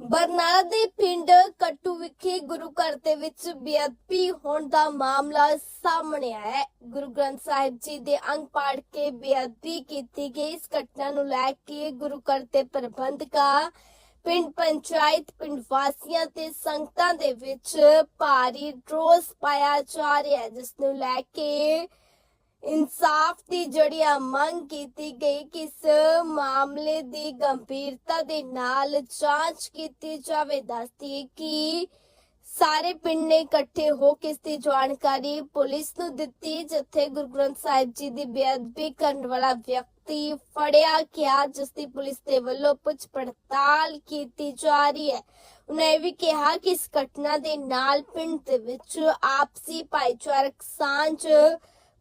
ਬਰਨਾਲਾ ਦੇ ਪਿੰਡ ਕੱਟੂ ਵਿਖੇ ਗੁਰੂ ਘਰ ਦੇ ਵਿੱਚ ਬੇਅਦਬੀ ਹੋਣ ਦਾ ਮਾਮਲਾ ਸਾਹਮਣੇ ਆਇਆ ਹੈ। ਗੁਰੂ ਗ੍ਰੰਥ ਸਾਹਿਬ ਜੀ ਦੇ ਅੰਗ ਪਾੜ ਕੇ ਬੇਅਦਬੀ ਕੀਤੀ ਗਈ। ਇਸ ਘਟਨਾ ਨੂੰ ਲੈ ਕੇ ਗੁਰੂ ਘਰ ਦੇ ਪ੍ਰਬੰਧਕਾਂ, ਪਿੰਡ ਪੰਚਾਇਤ, ਪਿੰਡ ਵਾਸੀਆਂ ਤੇ ਸੰਗਤਾਂ ਦੇ ਵਿੱਚ ਭਾਰੀ ਰੋਸ ਪਾਇਆ ਜਾ ਰਿਹਾ ਹੈ, ਜਿਸ ਨੂੰ ਲੈ ਕੇ ਇਨਸਾਫ ਦੀ ਜਿਹੜੀ ਆ ਮੰਗ ਕੀਤੀ ਗਈ ਕਿ ਇਸ ਮਾਮਲੇ ਦੀ ਗੰਭੀਰਤਾ ਦੇ ਨਾਲ ਜਾਂਚ ਕੀਤੀ ਜਾਵੇ, ਦੱਸਦੀ ਕਿ ਸਾਰੇ ਪਿੰਡ ਨੇ ਇਕੱਠੇ ਹੋ ਕੇ ਇਸ ਦੀ ਜਾਣਕਾਰੀ ਪੁਲਿਸ ਨੂੰ ਦਿੱਤੀ, ਜਿੱਥੇ ਗੁਰੂ ਗ੍ਰੰਥ ਸਾਹਿਬ ਜੀ ਦੀ ਬੇਅਦਬੀ ਕਰਨ ਵਾਲਾ ਵਿਅਕਤੀ ਫੜਿਆ ਗਿਆ, ਜਿਸ ਦੀ ਪੁਲਿਸ ਦੇ ਵੱਲੋਂ ਪੁੱਛ ਪੜਤਾਲ ਕੀਤੀ ਜਾ ਰਹੀ ਹੈ। ਉਹਨਾਂ ਇਹ ਵੀ ਕਿਹਾ ਕਿ ਇਸ ਘਟਨਾ ਦੇ ਨਾਲ ਪਿੰਡ ਦੇ ਵਿੱਚ ਆਪਸੀ ਭਾਈਚਾਰਕ ਸਾਂਝ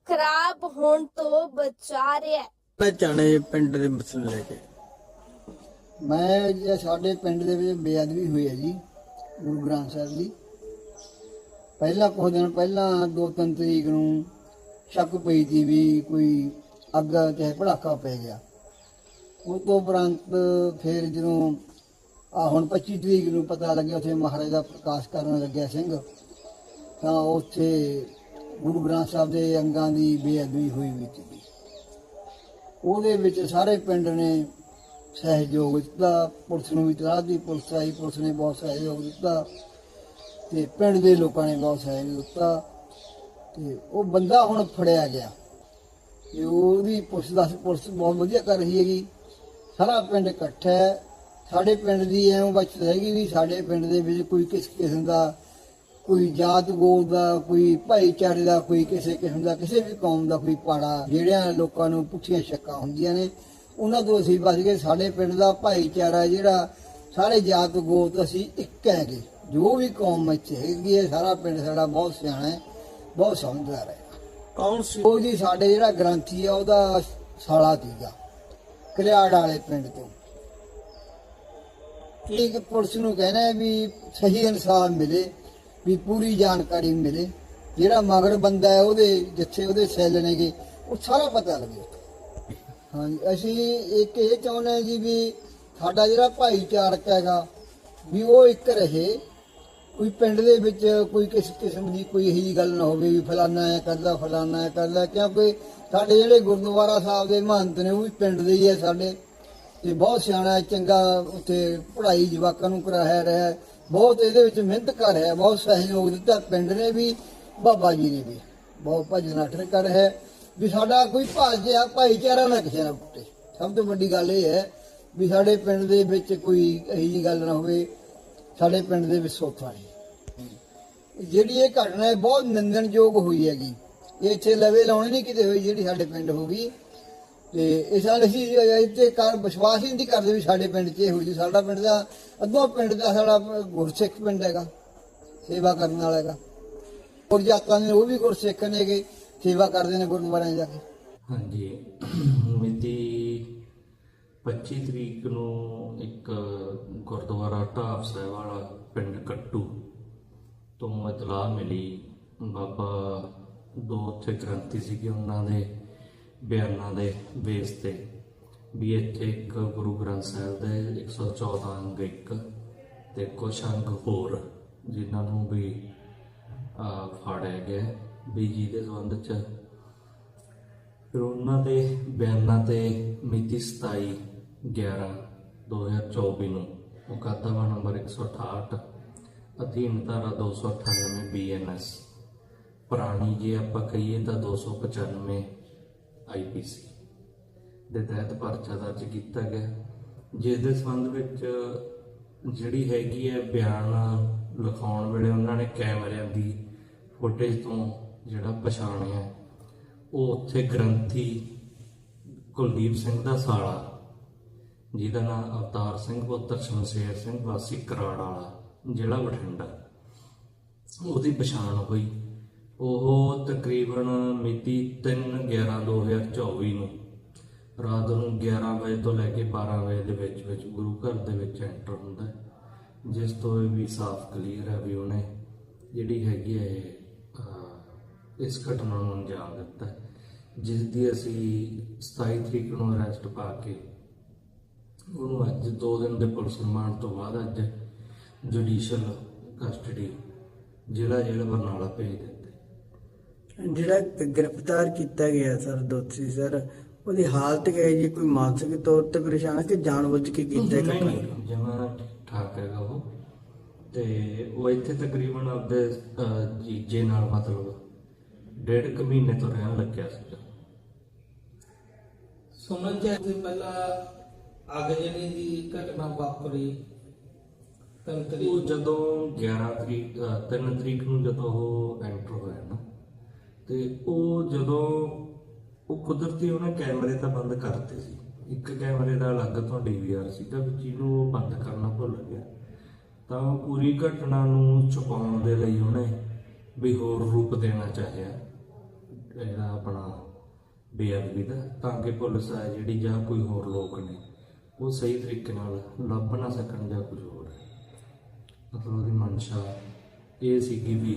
ਖਰਾਬ ਹੋਣ ਤੋਂ ਬਚਾ ਰਿਹਾ ਹੈ। ਮੈਂ ਚਾਣੇ ਪਿੰਡ ਦੇ ਮਸਲੇ ਲੈ ਕੇ। ਮੈਂ ਜੇ ਸਾਡੇ ਪਿੰਡ ਦੇ ਵਿੱਚ ਬੇਅਦਬੀ ਹੋਈ ਹੈ ਜੀ ਗੁਰੂ ਗ੍ਰੰਥ ਸਾਹਿਬ ਦੀ। ਪਹਿਲਾਂ ਕੁਝ ਦਿਨ ਪਹਿਲਾਂ ਦੋ ਤਿੰਨ ਤਰੀਕ ਨੂੰ ਸ਼ੱਕ ਪਈ ਸੀ ਵੀ ਕੋਈ ਅੱਗ ਤੇ ਭੜਾਕਾ ਪੈ ਗਿਆ। ਉਸ ਤੋਂ ਉਪਰੰਤ ਫਿਰ ਜਦੋਂ ਆ ਹੁਣ 25 ਤਰੀਕ ਨੂੰ ਪਤਾ ਲੱਗਿਆ ਉੱਥੇ ਮਹਾਰਾਜ ਦਾ ਪ੍ਰਕਾਸ਼ ਕਰਨ ਲੱਗਿਆ ਸਿੰਘ। ਤਾਂ ਉੱਥੇ ਗੁਰੂ ਗ੍ਰੰਥ ਸਾਹਿਬ ਦੇ ਅੰਗਾਂ ਦੀ ਬੇਅਦਬੀ ਹੋਈ ਵੀ ਸੀ। ਉਹਦੇ ਵਿੱਚ ਸਾਰੇ ਪਿੰਡ ਨੇ ਸਹਿਯੋਗ ਦਿੱਤਾ। ਪੁਲਿਸ ਨੂੰ ਵੀ ਤਲਾਹ ਦੀ ਪੁਲਿਸ ਆਈ, ਪੁਲਿਸ ਨੇ ਬਹੁਤ ਸਹਿਯੋਗ ਦਿੱਤਾ ਤੇ ਪਿੰਡ ਦੇ ਲੋਕਾਂ ਨੇ ਬਹੁਤ ਸਹਿਯੋਗ ਦਿੱਤਾ ਤੇ ਉਹ ਬੰਦਾ ਹੁਣ ਫੜਿਆ ਗਿਆ। ਤੇ ਉਹਦੀ ਪੁਲਿਸ ਦਾ ਪੁਲਿਸ ਬਹੁਤ ਵਧੀਆ ਕਰ ਰਹੀ ਹੈਗੀ। ਸਾਰਾ ਪਿੰਡ ਇਕੱਠਾ ਹੈ। ਸਾਡੇ ਪਿੰਡ ਦੀ ਐਵੇਂ ਬਚਤ ਹੈਗੀ ਵੀ ਸਾਡੇ ਪਿੰਡ ਦੇ ਵਿੱਚ ਕੋਈ ਕਿਸ ਕਿਸਮ ਦਾ ਕੋਈ ਜਾਤ ਗੋਤ ਦਾ ਕੋਈ ਭਾਈਚਾਰੇ ਦਾ ਕੋਈ ਕਿਸੇ ਕਿਸਮ ਦਾ ਕਿਸੇ ਵੀ ਕੌਮ ਦਾ ਕੋਈ ਪਾੜਾ ਜਿਹੜਿਆਂ ਲੋਕਾਂ ਨੂੰ ਪੁੱਠੀਆਂ ਸ਼ੱਕਾਂ ਹੁੰਦੀਆਂ ਨੇ ਉਹਨਾਂ ਤੋਂ ਅਸੀਂ ਬਚ ਗਏ। ਸਾਡੇ ਪਿੰਡ ਦਾ ਭਾਈਚਾਰਾ ਜਿਹੜਾ ਸਾਰੇ ਜਾਤ ਗੋਤ ਅਸੀਂ ਇੱਕ ਹੈਗੇ ਜੋ। ਵੀ ਕੌਮ ਵਿੱਚ ਹੈਗੀ ਹੈ ਸਾਰਾ ਪਿੰਡ ਸਾਡਾ ਬਹੁਤ ਸਿਆਣਾ ਹੈ ਬਹੁਤ ਸਮਝਦਾਰ ਹੈ। ਕੌਣ ਸੀ? ਉਹ ਜੀ ਸਾਡੇ ਜਿਹੜਾ ਗ੍ਰੰਥੀ ਆ ਉਹਦਾ ਸਾਲਾ ਤੀਗਾ ਕਲਿਆੜ ਵਾਲੇ ਪਿੰਡ ਤੋਂ। ਇੱਕ ਪੁਲਿਸ ਨੂੰ ਕਹਿਣਾ ਵੀ ਸਹੀ ਇਨਸਾਫ ਮਿਲੇ। ਵੀ ਪੂਰੀ ਜਾਣਕਾਰੀ ਮਿਲੇ। ਜਿਹੜਾ ਮਗਰ ਬੰਦਾ ਹੈ, ਉਹਦੇ ਜਿੱਥੇ ਉਹਦੇ ਸੈੱਲ ਨੇਗੇ, ਉਹ ਸਾਰਾ ਪਤਾ ਲੱਗੇ। ਹਾਂਜੀ, ਅਸੀਂ ਇੱਕ ਇਹ ਚਾਹੁੰਦੇ ਹਾਂ ਜੀ ਵੀ ਸਾਡਾ ਜਿਹੜਾ ਭਾਈਚਾਰਕ ਹੈਗਾ, ਵੀ ਉਹ ਇੱਕ ਰਹੇ। ਕੋਈ ਪਿੰਡ ਦੇ ਵਿੱਚ ਕੋਈ ਕਿਸੇ ਕਿਸਮ ਦੀ ਕੋਈ ਇਹੀ ਗੱਲ ਨਾ ਹੋਵੇ ਵੀ ਫਲਾਨਾ ਹੈ ਕਰਦਾ ਫਲਾਨਾ ਹੈ ਕਰਦਾ ਕਿਉਂਕਿ ਸਾਡੇ ਜਿਹੜੇ ਗੁਰਦੁਆਰਾ ਸਾਹਿਬ ਦੇ ਮਹੰਤ ਨੇ, ਉਹ ਵੀ ਪਿੰਡ ਦੇ ਹੀ ਹੈ ਸਾਡੇ। ਤੇ ਬਹੁਤ ਸਿਆਣਾ ਚੰਗਾ ਉੱਥੇ ਪੜ੍ਹਾਈ ਜਵਾਕਾਂ ਨੂੰ ਕਰਾਇਆ ਰਿਹਾ ਬਹੁਤ ਇਹਦੇ ਵਿੱਚ ਮਿਹਨਤ ਕਰ ਰਿਹਾ ਹੈ, ਬਹੁਤ ਸਹਿਯੋਗ ਦਿੱਤਾ ਪਿੰਡ ਨੇ ਵੀ ਬਾਬਾ ਜੀ ਨੇ ਵੀ। ਬਹੁਤ ਭਜਨ ਅਠਰ ਕਰ ਰਿਹਾ ਹੈ। ਵੀ ਸਾਡਾ ਕੋਈ ਭਾਜਿਆ ਭਾਈਚਾਰਾ ਨਾ ਕਿਸੇ ਨਾਲ ਟੁੱਟੇ ਸਭ ਤੋਂ ਵੱਡੀ ਗੱਲ ਇਹ ਹੈ ਵੀ ਸਾਡੇ ਪਿੰਡ ਦੇ ਵਿੱਚ ਕੋਈ ਇਹੀ ਜਿਹੀ ਗੱਲ ਨਾ ਹੋਵੇ ਸਾਡੇ ਪਿੰਡ ਦੇ ਵਿੱਚ ਸੋਥਾ ਨਹੀਂ ਜਿਹੜੀ ਇਹ ਘਟਨਾ ਹੈ ਬਹੁਤ ਨਿੰਦਣਯੋਗ ਹੋਈ ਹੈਗੀ। ਇਹ ਇੱਥੇ ਲਵੇ ਲਾਉਣੀ ਨਹੀਂ ਕਿਤੇ ਹੋਈ ਜਿਹੜੀ ਸਾਡੇ ਪਿੰਡ ਹੋ ਗਈ। ਤੇ ਇਸ ਨਾਲ ਅਸੀਂ ਇੱਥੇ ਕਰ ਵਿਸ਼ਵਾਸ ਹੀ ਨਹੀਂ ਕਰਦੇ ਵੀ ਸਾਡੇ ਪਿੰਡ 'ਚ ਇਹ ਹੋਈ ਸਾਡਾ ਪਿੰਡ ਦਾ ਅੱਧੋ ਪਿੰਡ ਦਾ ਸਾਡਾ ਗੁਰਸਿੱਖ ਪਿੰਡ ਹੈਗਾ, ਸੇਵਾ ਕਰਨ ਵਾਲਾ ਹੈਗਾ। ਹੋਰ ਜਾਤਾਂ ਦੇ ਉਹ ਵੀ ਗੁਰਸਿੱਖ ਨੇਗੇ ਸੇਵਾ ਕਰਦੇ ਨੇ ਗੁਰਦੁਆਰਿਆਂ ਜਾ ਕੇ। ਹਾਂਜੀ। ਮਿਤੀ 25 ਤਰੀਕ ਨੂੰ ਇੱਕ ਗੁਰਦੁਆਰਾ ਢਾਬ ਸਾਹਿਬ ਵਾਲਾ ਪਿੰਡ ਕੱਟੂ ਤੋਂ ਇਤਲਾਹ ਮਿਲੀ। ਬਾਬਾ ਦੋ ਉੱਥੇ ਗ੍ਰੰਥੀ ਸੀਗੇ ਉਹਨਾਂ ਦੇ। ਬਿਆਨਾਂ ਦੇ ਬੇਸ ਤੇ, ਵੀ ਇੱਥੇ ਇੱਕ ਗੁਰੂ ਗ੍ਰੰਥ ਸਾਹਿਬ ਦੇ 114 ਅੰਗ ਇੱਕ ਤੇ ਕੁਛ ਅੰਗ ਹੋਰ ਜਿਨ੍ਹਾਂ ਨੂੰ ਵੀ ਫਾੜਿਆ ਗਿਆ ਵੀ ਜਿਹਦੇ ਸੰਬੰਧ ਚ। ਫਿਰ ਉਹਨਾਂ ਦੇ ਬਿਆਨਾਂ ਤੇ ਮਿਤੀ 27 11 2024 ਨੂੰ ਮੁਕੱਦਮਾ ਨੰਬਰ 168 ਅਧੀਨ ਧਾਰਾ 298 ਬੀਐਨਐਸ ਪੁਰਾਣੀ ਜੇ ਆਪਾਂ ਕਹੀਏ ਤਾਂ 295 ਆਈਪੀਸੀ। ਦੇ ਤਹਿਤ ਪਰਚਾ ਦਰਜ ਕੀਤਾ ਗਿਆ। ਜਿਸ ਦੇ ਸੰਬੰਧ ਵਿੱਚ ਜਿਹੜੀ ਹੈਗੀ ਹੈ ਬਿਆਨ ਲਿਖਾਉਣ ਵੇਲੇ ਉਹਨਾਂ ਨੇ ਕੈਮਰਿਆਂ ਦੀ ਫੁਟੇਜ ਤੋਂ ਜਿਹੜਾ ਪਛਾਣਿਆ ਉਹ ਉੱਥੇ ਗ੍ਰੰਥੀ ਕੁਲਦੀਪ ਸਿੰਘ ਦਾ ਸਾਲਾ, ਜਿਹਦਾ ਨਾਮ ਅਵਤਾਰ ਸਿੰਘ ਪੁੱਤਰ, ਸ਼ਮਸ਼ੇਰ ਸਿੰਘ ਵਾਸੀ ਕਰਾੜ ਵਾਲਾ ਜ਼ਿਲ੍ਹਾ ਬਠਿੰਡਾ। ਉਹਦੀ ਪਛਾਣ ਹੋਈ। ਉਹ ਤਕਰੀਬਨ ਮਿਤੀ 3/11/2024 ਨੂੰ ਰਾਤ ਨੂੰ 11 ਵਜੇ ਤੋਂ ਲੈ ਕੇ 12 ਵਜੇ ਦੇ ਵਿੱਚ ਵਿੱਚ ਗੁਰੂ ਘਰ ਦੇ ਵਿੱਚ ਐਂਟਰ ਹੁੰਦਾ ਹੈ, ਜਿਸ ਤੋਂ ਇਹ ਵੀ ਸਾਫ਼ ਕਲੀਅਰ ਹੈ ਵੀ ਉਹਨੇ ਜਿਹੜੀ ਹੈਗੀ ਹੈ ਅਹ, ਇਸ ਘਟਨਾ ਨੂੰ ਅੰਜਾਮ ਦਿੱਤਾ ਹੈ, ਜਿਸ ਦੀ ਅਸੀਂ 27 ਤਰੀਕ ਨੂੰ ਅਰੈਸਟ ਪਾ ਕੇ ਉਹਨੂੰ ਅੱਜ 2 ਦਿਨ ਦੇ ਪੁਲਿਸ ਰਿਮਾਂਡ ਤੋਂ ਬਾਅਦ ਅੱਜ ਜੁਡੀਸ਼ਲ ਕਸਟਡੀ ਜ਼ਿਲ੍ਹਾ ਜੇਲ੍ਹ ਬਰਨਾਲਾ ਭੇਜ ਦਿੱਤਾ। ਜਿਹੜਾ ਗ੍ਰਿਫਤਾਰ ਕੀਤਾ ਗਿਆ ਸਰ ਦੋਸ਼ੀ ਸਰ ਉਹਦੀ ਹਾਲਤ ਕਿਹੋ ਜੀ? ਕੋਈ ਮਾਨਸਿਕ ਤੌਰ ਤੇ ਪਰੇਸ਼ਾਨ ਹੈ ਕਿ ਜਾਣਬੁੱਝ ਕੇ ਕੀਤਾ ਹੈ ਨਹੀਂ ਜਮਾ ਠਾਕ ਹੈਗਾ ਉਹ। ਤੇ ਉਹ ਇੱਥੇ ਤਕਰੀਬਨ ਆਪਦੇ ਜੀਜੇ ਨਾਲ ਮਤਲਬ ਡੇਢ ਕੁ ਮਹੀਨੇ ਤੋਂ ਰਹਿਣ ਲੱਗਿਆ ਸੀਗਾ। ਸੁਣਨ ਚ ਤੇ ਪਹਿਲਾਂ ਅਗਜਨੀ ਦੀ ਘਟਨਾ ਵਾਪਰੀ ਤੰਤਰੀ ਉਹ ਜਦੋਂ 11 ਤਰੀਕ 3 ਤਰੀਕ ਨੂੰ ਜਦੋਂ ਉਹ ਐਂਟਰ ਹੋਇਆ ਨਾ। ਤੇ ਉਹ ਜਦੋਂ ਉਹ ਕੁਦਰਤੀ ਉਹਨੇ ਕੈਮਰੇ ਤਾਂ ਬੰਦ ਕਰਤੇ ਸੀ। ਇੱਕ ਕੈਮਰੇ ਦਾ ਅਲੱਗ ਤੋਂ ਡੀਵੀਆਰ ਸੀਗਾ ਵਿੱਚ ਜਿਹਨੂੰ ਉਹ ਬੰਦ ਕਰਨਾ ਭੁੱਲ ਗਿਆ। ਤਾਂ ਉਹ ਪੂਰੀ ਘਟਨਾ ਨੂੰ ਛੁਪਾਉਣ ਦੇ ਲਈ ਉਹਨੇ ਵੀ ਹੋਰ ਰੂਪ ਦੇਣਾ ਚਾਹਿਆ, ਜਿਹੜਾ ਆਪਣਾ ਬੇਅਦਬੀ ਦਾ, ਤਾਂ ਕਿ ਪੁਲਿਸ ਆ ਜਿਹੜੀ ਜਾਂ ਕੋਈ ਹੋਰ ਲੋਕ ਨੇ, ਉਹ ਸਹੀ ਤਰੀਕੇ ਨਾਲ ਲੱਭ ਨਾ ਸਕਣ ਜਾਂ ਕੁਝ ਹੋਰ। ਮਤਲਬ ਉਹਦੀ ਮਨਸ਼ਾ ਇਹ ਸੀਗੀ ਵੀ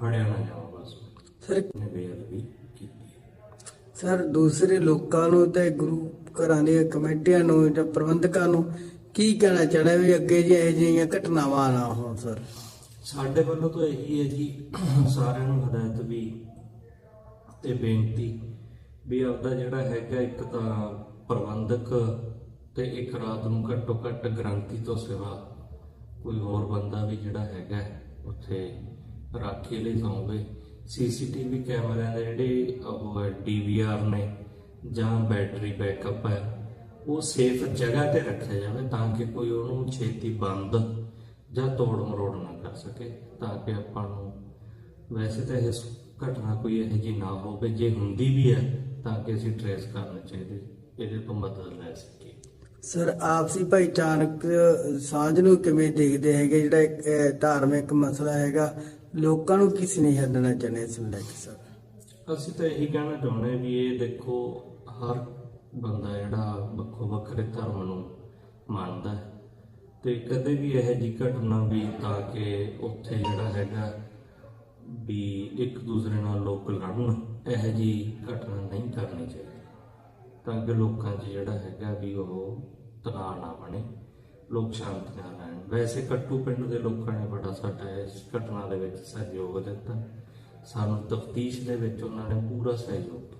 ਫੜਿਆ ਨਾ ਜਾਵਾਂ ਬਸ। ਸਰ। ਨੇ ਬੇਅਦਬੀ ਕੀਤੀ। ਸਰ ਦੂਸਰੇ ਲੋਕਾਂ ਨੂੰ ਤੇ ਗੁਰੂ ਘਰਾਂ ਦੀਆਂ ਕਮੇਟੀਆਂ ਨੂੰ ਜਾਂ ਪ੍ਰਬੰਧਕਾਂ ਨੂੰ ਕੀ ਕਹਿਣਾ ਚਾਹੁੰਦੇ ਵੀ ਅੱਗੇ ਜੇ ਇਹੋ ਜਿਹੀਆਂ ਘਟਨਾਵਾਂ ਨਾ ਹੋਣ ਸਰ? ਸਾਡੇ ਵੱਲੋਂ ਤਾਂ ਇਹੀ ਹੈ ਜੀ ਸਾਰਿਆਂ ਨੂੰ ਹਦਾਇਤ ਵੀ ਤੇ ਬੇਨਤੀ ਵੀ ਆਪਦਾ ਜਿਹੜਾ ਹੈਗਾ ਇੱਕ ਤਾਂ ਪ੍ਰਬੰਧਕ ਤੇ ਇੱਕ ਰਾਤ ਨੂੰ ਘੱਟੋ ਘੱਟ ਗਰੰਟੀ ਤੋਂ ਸਿਵਾ ਕੋਈ ਹੋਰ ਬੰਦਾ ਵੀ ਜਿਹੜਾ ਹੈਗਾ ਉੱਥੇ ਰਾਖੀ ਲਈ ਸੌਂਵੇ। ਸੀਸੀਟੀਵੀ ਕੈਮਰਿਆਂ ਦੇ ਜਿਹੜੇ ਉਹ ਹੈ, ਡੀਵੀਆਰ ਨੇ ਜਾਂ ਬੈਟਰੀ ਬੈਕਅਪ ਹੈ, ਉਹ ਸੇਫ ਜਗ੍ਹਾ ਤੇ ਰੱਖਿਆ ਜਾਵੇ ਤਾਂ ਕਿ ਕੋਈ ਉਹਨੂੰ ਛੇਤੀ ਬੰਦ ਜਾਂ ਤੋੜ ਮਰੋੜ ਨਾ ਕਰ ਸਕੇ ਤਾਂ ਕਿ ਆਪਾਂ ਨੂੰ ਵੈਸੇ ਤਾਂ ਇਹ ਘਟਨਾ ਕੋਈ ਇਹੋ ਜਿਹੀ ਨਾ ਹੋਵੇ, ਜੇ ਹੁੰਦੀ ਵੀ ਹੈ ਤਾਂ ਕਿ ਅਸੀਂ ਟਰੇਸ ਕਰਨਾ ਚਾਹੀਦੇ, ਇਹਦੇ ਤੋਂ ਮਦਦ ਲੈ ਸਕੀਏ। ਸਰ, ਆਪਸੀ ਭਾਈਚਾਰਕ ਸਾਂਝ ਨੂੰ ਕਿਵੇਂ ਦੇਖਦੇ ਹੈਗੇ? ਜਿਹੜਾ ਇੱਕ ਧਾਰਮਿਕ ਮਸਲਾ ਹੈਗਾ ਲੋਕਾਂ ਨੂੰ ਕੀ ਸੁਨੇਹਾ ਦੇਣਾ ਚਾਹੁੰਦੇ ਇਸ ਨੂੰ ਲੈ ਅਸੀਂ ਤਾਂ ਇਹੀ ਕਹਿਣਾ ਚਾਹੁੰਦੇ ਵੀ ਇਹ ਦੇਖੋ, ਹਰ ਬੰਦਾ ਜਿਹੜਾ ਵੱਖੋ ਵੱਖਰੇ ਧਰਮ ਨੂੰ ਮੰਨਦਾ ਹੈ ਤੇ ਕਦੇ ਵੀ ਇਹ ਜਿਹੀ ਘਟਨਾ ਵੀ ਤਾਂ ਕਿ ਉੱਥੇ ਜਿਹੜਾ ਹੈਗਾ ਵੀ ਇੱਕ ਦੂਸਰੇ ਨਾਲ ਲੋਕ ਲੜਨ, ਇਹ ਜਿਹੀ ਘਟਨਾ ਨਹੀਂ ਕਰਨੀ ਚਾਹੀਦੀ। ਤਾਂ ਕਿ ਲੋਕਾਂ 'ਚ ਜਿਹੜਾ ਹੈਗਾ ਵੀ ਉਹ ਤਣਾਅ ਨਾ ਬਣੇ। ਲੋਕ ਸ਼ਾਂਤੀ ਨਾਲ ਰਹਿਣ ਵੈਸੇ ਕੱਟੂ ਪਿੰਡ ਦੇ ਲੋਕਾਂ ਨੇ ਬੜਾ ਸਾਡਾ ਇਸ ਘਟਨਾ ਦੇ ਵਿੱਚ ਸਹਿਯੋਗ ਦਿੱਤਾ। ਸਾਨੂੰ ਤਫਤੀਸ਼ ਦੇ ਵਿੱਚ ਉਹਨਾਂ ਨੇ ਪੂਰਾ ਸਹਿਯੋਗ